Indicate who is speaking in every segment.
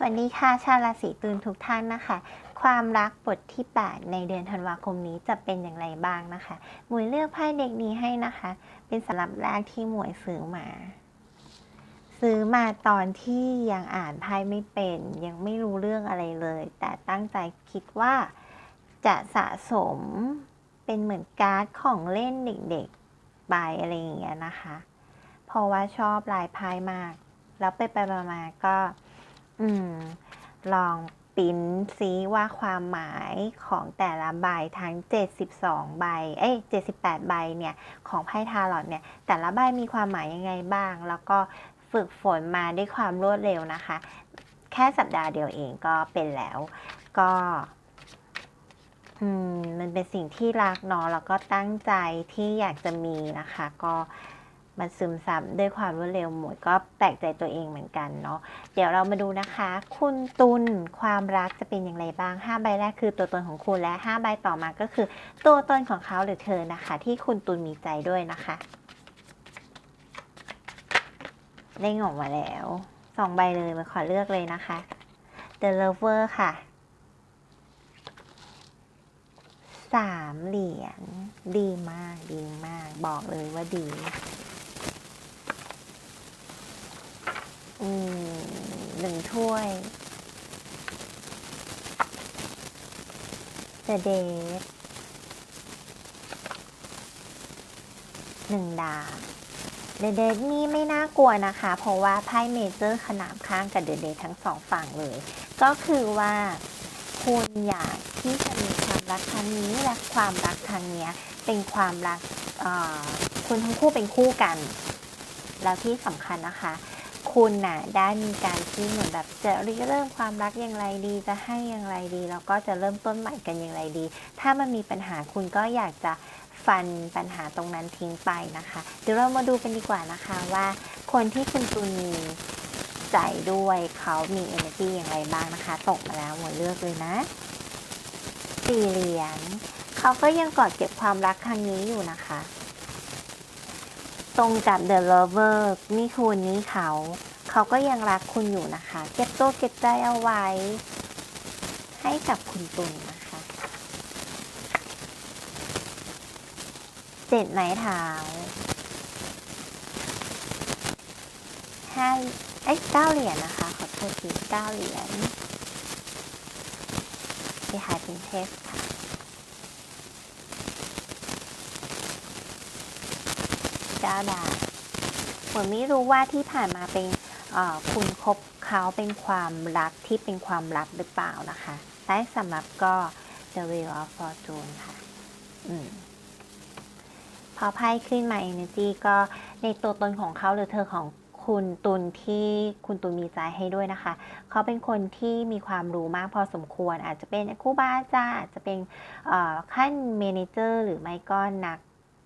Speaker 1: สวัสดีค่ะชาวราศีตุลทุกท่านนะคะ ความรักบทที่ 8 ในเดือนธันวาคมนี้จะเป็นอย่างไรบ้างนะคะ หมวยเลือกไพ่เด็กนี้ให้นะคะ เป็นสำหรับแรกที่หมวยซื้อมา ซื้อมาตอนที่ยังอ่านไพ่ไม่เป็น ยังไม่รู้เรื่องอะไรเลย แต่ตั้งใจคิดว่าจะสะสมเป็นเหมือนการ์ดของเล่นเด็กๆไปอะไรอย่างเงี้ยนะคะ เพราะว่าชอบลายไพ่มาก แล้วไปไปมาๆก็ อืม ลองปริ้นซิว่าความหมายของแต่ละใบทั้ง 72 ใบ เอ้ย 78 ใบเนี่ย ของไพ่ทาร์ลอตเนี่ย แต่ละใบมีความหมายยังไงบ้าง แล้วก็ฝึกฝนมาด้วยความรวดเร็วนะคะ แค่สัปดาห์เดียวเองก็เป็นแล้ว ก็มมันเป็นสิ่งที่รักเนาะแล้วก็ตั้งใจที่อยากจะมีนะคะ ก็ มันซึมซับด้วยความรวดเร็วหมดก็แปลกใจตัวเองเหมือนกันเนาะเดี๋ยวเรามาดูนะคะ คุณตุลความรักจะเป็นอย่างไรบ้าง 5 ใบแรกคือตัวตนของคุณและ 5 ใบต่อมาก็คือ ตัวตนของเขาหรือเธอนะคะ ที่คุณตุลมีใจด้วยนะคะเด้งออกมาแล้วสองใบเลยมาขอเลือกเลยนะคะ The Lover ค่ะสามเหรียญดีมากดีมาก บอกเลยว่าดี อืมหนึ่งถ้วย The Date หนึ่งดาบ The Date นี่ไม่น่ากลัวนะคะ เพราะว่าไพ่เมเจอร์ขนามข้างกับ The Date ทั้งสองฝั่งเลย ก็คือว่าคุณอยากที่จะมีความรักครั้งนี้และความรักครั้งเนี้ยเป็นความรักคุณทั้งคู่เป็นคู่กัน แล้วที่สำคัญนะคะ คุณน่ะได้มีการที่เหมือนแบบจะริเริ่มความรักอย่างไรดีจะให้อย่างไรดี แล้วก็จะเริ่มต้นใหม่กันอย่างไรดี ถ้ามันมีปัญหาคุณก็อยากจะฟันปัญหาตรงนั้นทิ้งไปนะคะ เดี๋ยวเรามาดูกันดีกว่านะคะว่า คนที่คุณตุลมีใจด้วยเขามี energy อย่างไรบ้างนะคะ ตกมาแล้วหมดเลือกเลยนะสี่เหรียญเขาก็ยังกอดเก็บความรักครั้งนี้อยู่นะคะ ตรงกับ The Lover นี่คุณนี้เขา เขาก็ยังรักคุณอยู่นะคะ เก็บตัวเก็บใจเอาไว้ ให้กับคุณตุลนะคะเจ็ดไม้เท้าห้าเอ้ยเก้าเหรียญนะคะ ขอโทษทีเก้าเหรียญเดฮายเป็นเทสค่ะ เจ้าดาบผมไม่รู้ว่าที่ผ่านมาเป็นคุณคบเขาเป็นความรักที่เป็นความลับหรือเปล่านะคะและสำหรับก็ The Wheel of Fortune ค่ะอพอไพ่ขึ้นมา Energy ก็ในตัวตนของเขาหรือเธอของคุณตุลที่คุณตุลมีใจให้ด้วยนะคะ เขาเป็นคนที่มีความรู้มากพอสมควร อาจจะเป็นครูบาอาจาอาจจะเป็นขั้นเมนเจอร์หรือไม่ก็นัก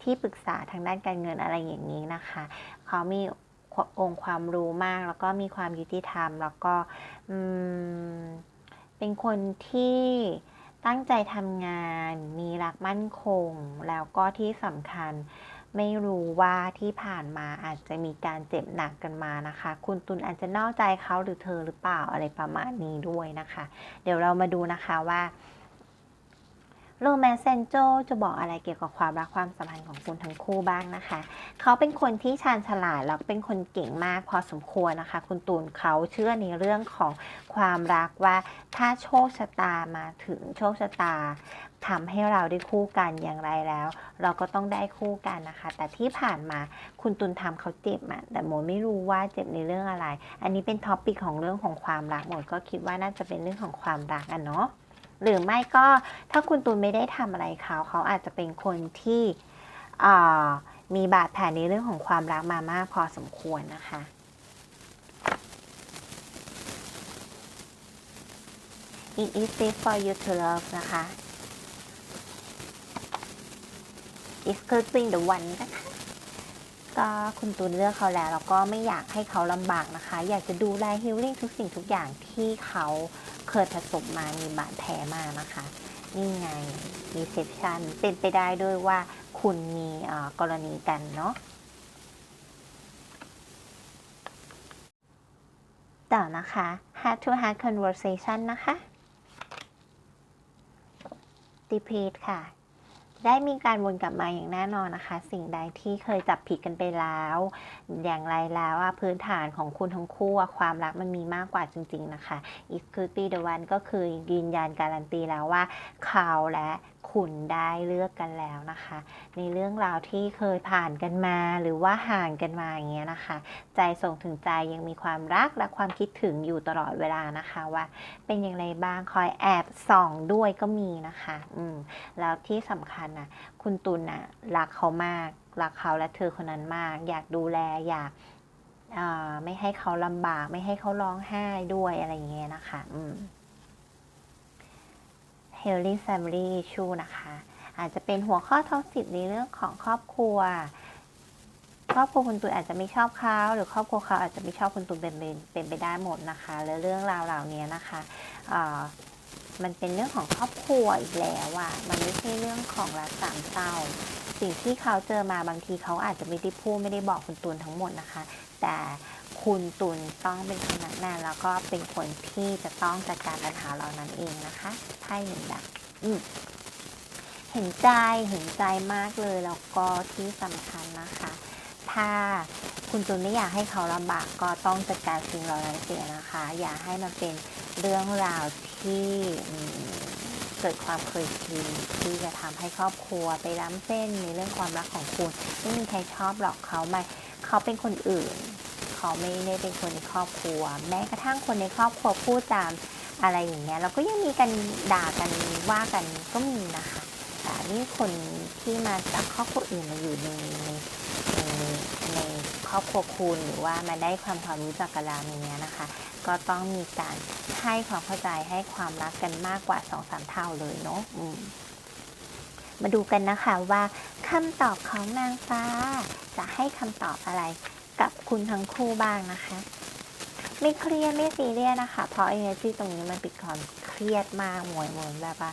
Speaker 1: ที่ปรึกษาทางด้านการเงินอะไรอย่างนี้นะคะเขามีองค์ความรู้มาก แล้วก็มีความยุติธรรม แล้วก็เป็นคนที่ตั้งใจทำงานมีรักมั่นคง แล้วก็ที่สำคัญไม่รู้ว่าที่ผ่านมาอาจจะมีการเจ็บหนักกันมานะคะ คุณตุลอาจจะนอกใจเขาหรือเธอหรือเปล่าอะไรประมาณนี้ด้วยนะคะ เดี๋ยวเรามาดูนะคะว่า โรแมนเซนโจจะบอกอะไรเกี่ยวกับความรักความสัมพันธ์ของคุณทั้งคู่บ้างนะคะ เขาเป็นคนที่ชาญฉลาดแล้วเป็นคนเก่งมากพอสมควรนะคะ คุณตูนเขาเชื่อในเรื่องของความรักว่าถ้าโชคชะตามาถึงโชคชะตาทำให้เราได้คู่กันอย่างไรแล้ว เราก็ต้องได้คู่กันนะคะ แต่ที่ผ่านมาคุณตุนทำเขาเจ็บอะแต่โมไม่รู้ว่าเจ็บในเรื่องอะไร อันนี้เป็นท็อปปิกของเรื่องของความรักโมก็คิดว่าน่าจะเป็นเรื่องของความรักอะเนาะ หรือไม่ก็ถ้าคุณตูนไม่ได้ทำอะไรเขา เขาอาจจะเป็นคนที่มีบาดแผลในเรื่องของความรักมามากพอสมควรนะคะ It is safe for you to love นะคะ It's closing the one นะคะ ก็คุณตูนเลือกเขาแล้ว แล้วก็ไม่อยากให้เขาลำบากนะคะ อยากจะดูแลฮิลลิ่งทุกสิ่งทุกอย่างที่เขา เคยประสบมามีบาดแผลมานะคะ นี่ไงรีเซพชันเป็นไปได้ด้วยว่าคุณมีกรณีกันเนาะต่อนะคะ heart to heart conversation นะคะ repeat ค่ะ ได้มีการวนกลับมาอย่างแน่นอนนะคะ สิ่งใดที่เคยจับผิดกันไปแล้ว อย่างไรแล้วพื้นฐานของคุณทั้งคู่ความรักมันมีมากกว่าจริง ๆ นะคะ It could be the one ก็คือยืนยันการันตีแล้วว่าเขาและ คุณได้เลือกกันแล้วนะคะ ในเรื่องราวที่เคยผ่านกันมาหรือว่าห่างกันมาอย่างเงี้ยนะคะ ใจส่งถึงใจยังมีความรักและความคิดถึงอยู่ตลอดเวลานะคะว่า เป็นอย่างไรบ้างคอยแอบส่องด้วยก็มีนะคะอืมแล้วที่สำคัญนะคุณตุลน่ะรักเขามากรักเขาและเธอคนนั้นมาก อยากดูแลอยากไม่ให้เขาลำบาก ไม่ให้เขาร้องไห้ด้วยอะไรอย่างเงี้ยนะคะ อืม Healing Family Issue นะคะ อาจจะเป็นหัวข้อท้องสิทธิ์ในเรื่องของครอบครัว ครอบครัวคุณตุลอาจจะไม่ชอบเขาหรือครอบครัวเขาอาจจะไม่ชอบคุณตุลเป็นเป็นเป็นไปได้หมดนะคะแล้วเรื่องราวเหล่านี้นะคะมันเป็นเรื่องของครอบครัวอีกแล้วอะมันไม่ใช่เรื่องของรักสามเศร้า สิ่งที่เขาเจอมาบางทีเขาอาจจะไม่ได้พูดไม่ได้บอกคุณตูนทั้งหมดนะคะ แต่ คุณตุนต้องเป็นคนนักแน่แล้วก็เป็นคนที่จะต้องจัดการปัญหาเหล่านั้นเองนะคะไพ่หนึ่งดับอืมเห็นใจเห็นใจมากเลยแล้วก็ที่สำคัญนะคะ ถ้าคุณตุนไม่อยากให้เขาลำบากก็ต้องจัดการสิ่งเหล่านั้นเสียนะคะ อย่าให้มันเป็นเรื่องราวที่เกิดความเคยชินที่จะทำให้ครอบครัวไปล้ำเส้นในเรื่องความรักของคุณไม่มีใครชอบหรอกเขาไม่เขาเป็นคนอื่น เขาไม่ได้เป็นคนในครอบครัว แม้กระทั่งคนในครอบครัวพูดตามอะไรอย่างเงี้ยเราก็ยังมีกันด่ากันว่ากันก็มีนะคะ แต่นี่คนที่มาจากครอบครัวอื่นมาอยู่ในในในครอบครัวคุณหรือว่ามาได้ความความรู้จักกันแล้วอย่างเงี้ยนะคะ ก็ต้องมีการให้ความเข้าใจให้ความรักกันมากกว่าสองสามเท่าเลยเนาะมมาดูกันนะคะว่าคำตอบของนางฟ้าจะให้คำตอบอะไร กับคุณทั้งคู่บ้างนะคะ ไม่เครียดไม่ซีเรียสนะคะ เพราะ energy ตรงนี้มันเป็นความเครียดมากหมวยหมนแบบว่า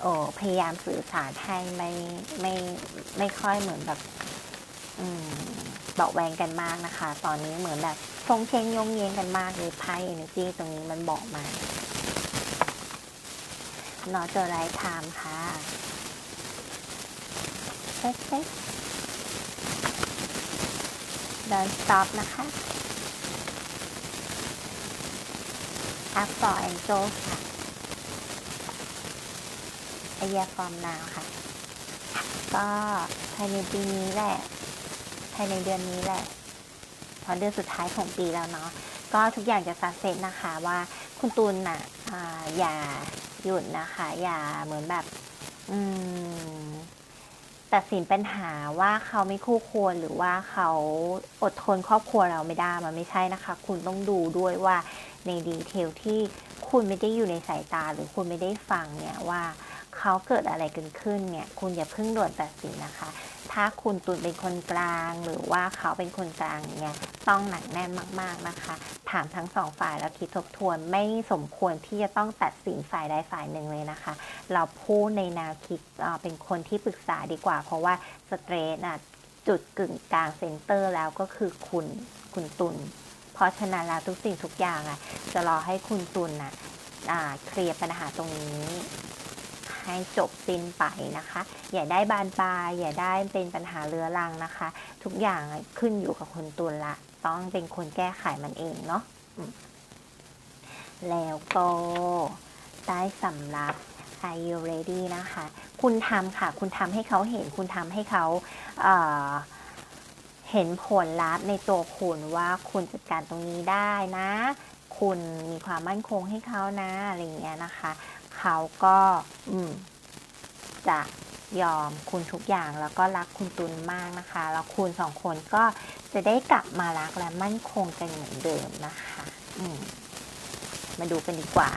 Speaker 1: โอ้พยายามสื่อสารให้ไม่ไม่ไม่ค่อยเหมือนแบบอืมเบาแวงกันมากนะคะ ตอนนี้เหมือนแบบทรงเชงยงเยงกันมากเลยไพ่ energy ตรงนี้มันบอกมานอเจอไรไทม์ค่ะเซ็ต เซ็ต Don't stop นะคะ Up for Angel ค่ะ A year from now ค่ะ ก็ภายในปีนี้แหละ ภายในเดือนนี้แหละพราะเดือนสุดท้ายของปีแล้วเนาะ ก็ทุกอย่างจะสักเซตนะคะว่าคุณตูนนะอ่าอย่าหยุดนะคะ อย่าเหมือนแบบ อืม ตัดสินปัญหาว่าเขาไม่คู่ควรหรือว่าเขาอดทนครอบครัวเราไม่ได้มันไม่ใช่นะคะ คุณต้องดูด้วยว่าในดีเทลที่คุณไม่ได้อยู่ในสายตาหรือคุณไม่ได้ฟังเนี่ยว่าเขาเกิดอะไรกันขึ้นเนี่ย คุณอย่าเพิ่งด่วนตัดสินนะคะ ถ้าคุณตุนเป็นคนกลาง หรือว่าเขาเป็นคนกลางเนี่ยต้องหนักแน่นมากๆนะคะ ถามทั้งสองฝ่ายแล้วคิดทบทวนไม่สมควรที่จะต้องตัดสินฝ่ายใดฝ่ายหนึ่งเลยนะคะ เราพูดในแนวคิดเป็นคนที่ปรึกษาดีกว่า เพราะว่าสเตรสอะจุดกึ่งกลางเซนเตอร์แล้วก็คือคุณคุณตุลเพราะฉะนั้นแล้วทุกสิ่งทุกอย่างอะจะรอให้คุณตุน่ะอ่าเคลียร์ปัญหาตรงนี้ ให้จบสิ้นไปนะคะ อย่าได้บานปลายอย่าได้เป็นปัญหาเรื้อรังนะคะ ทุกอย่างขึ้นอยู่กับคุณตุลละ ต้องเป็นคนแก้ไขมันเองเนาะแล้วก็ได้สำรับ Are you ready นะคะ คุณทำค่ะ คุณทำให้เขาเห็น คุณทำให้เขาเเห็นผลลัพธ์ในตัวคุณว่าคุณจัดการตรงนี้ได้นะ คุณมีความมั่นคงให้เขานะอะไรเงี้ยนะคะ เขาก็อืจะยอมคุณทุกอย่างแล้วก็รักคุณตุนมากนะคะ แล้วคุณสองคนก็จะได้กลับมารักและมั่นคงกันเหมือนเดิมนะคะอืมมาดูกันดีกว่า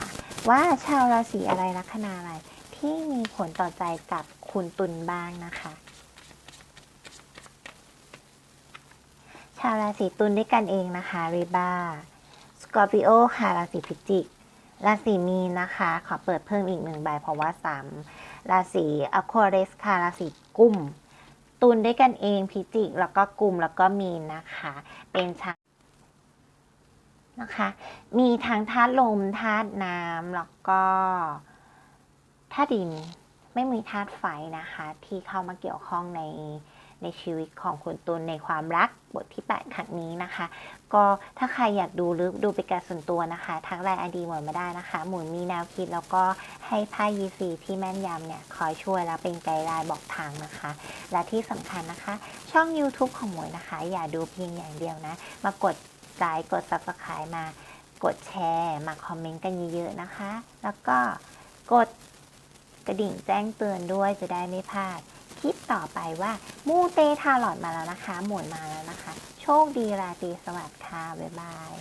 Speaker 1: ว่าชาวราศีอะไรลัคนาอะไร ที่มีผลต่อใจกับคุณตุลบ้างนะคะ ชาวราศีตุลด้วยกันเองนะคะริบ้าสกอร์ปิโอค่ะราศีพิจิก ราศีมีนนะคะ ขอเปิดเพิ่มอีกหนึ่งใบเพราะว่าสามราศีอควาเรสค่ะราศีกุมตุลด้วยกันเองพิจิก แล้วก็กุมแล้วก็มีนนะคะ เป็นชานะคะ มีทั้งธาตุลมธาตุน้ำแล้วก็ธาตุดินไม่มีธาตุไฟนะคะ ที่เข้ามาเกี่ยวข้องใน ในชีวิตของคุณตุลในความรักบทที่ 8 ครั้งนี้นะคะ ก็ถ้าใครอยากดูลึกดูเป็นการส่วนตัวนะคะ ทักไลน์อดีหมวยมาได้นะคะ หมุนมีแนวคิดแล้วก็ให้ไพ่ยีซีที่แม่นยำเนี่ยคอยช่วยแล้วเป็นไกด์ไลน์บอกทางนะคะ และที่สำคัญนะคะ ช่อง YouTube ของหมวยนะคะ อย่าดูเพียงอย่างเดียวนะ มากดไลค์กด Subscribe มากดแชร์มาคอมเมนต์กันเยอะๆนะคะ แล้วก็กดกระดิ่งแจ้งเตือนด้วยจะได้ไม่พลาด คลิปต่อไปว่า มูเตทาหลอดมาแล้วนะคะ หมุนมาแล้วนะคะ โชคดีราตรีสวัสดิ์ค่ะ บ๊ายบาย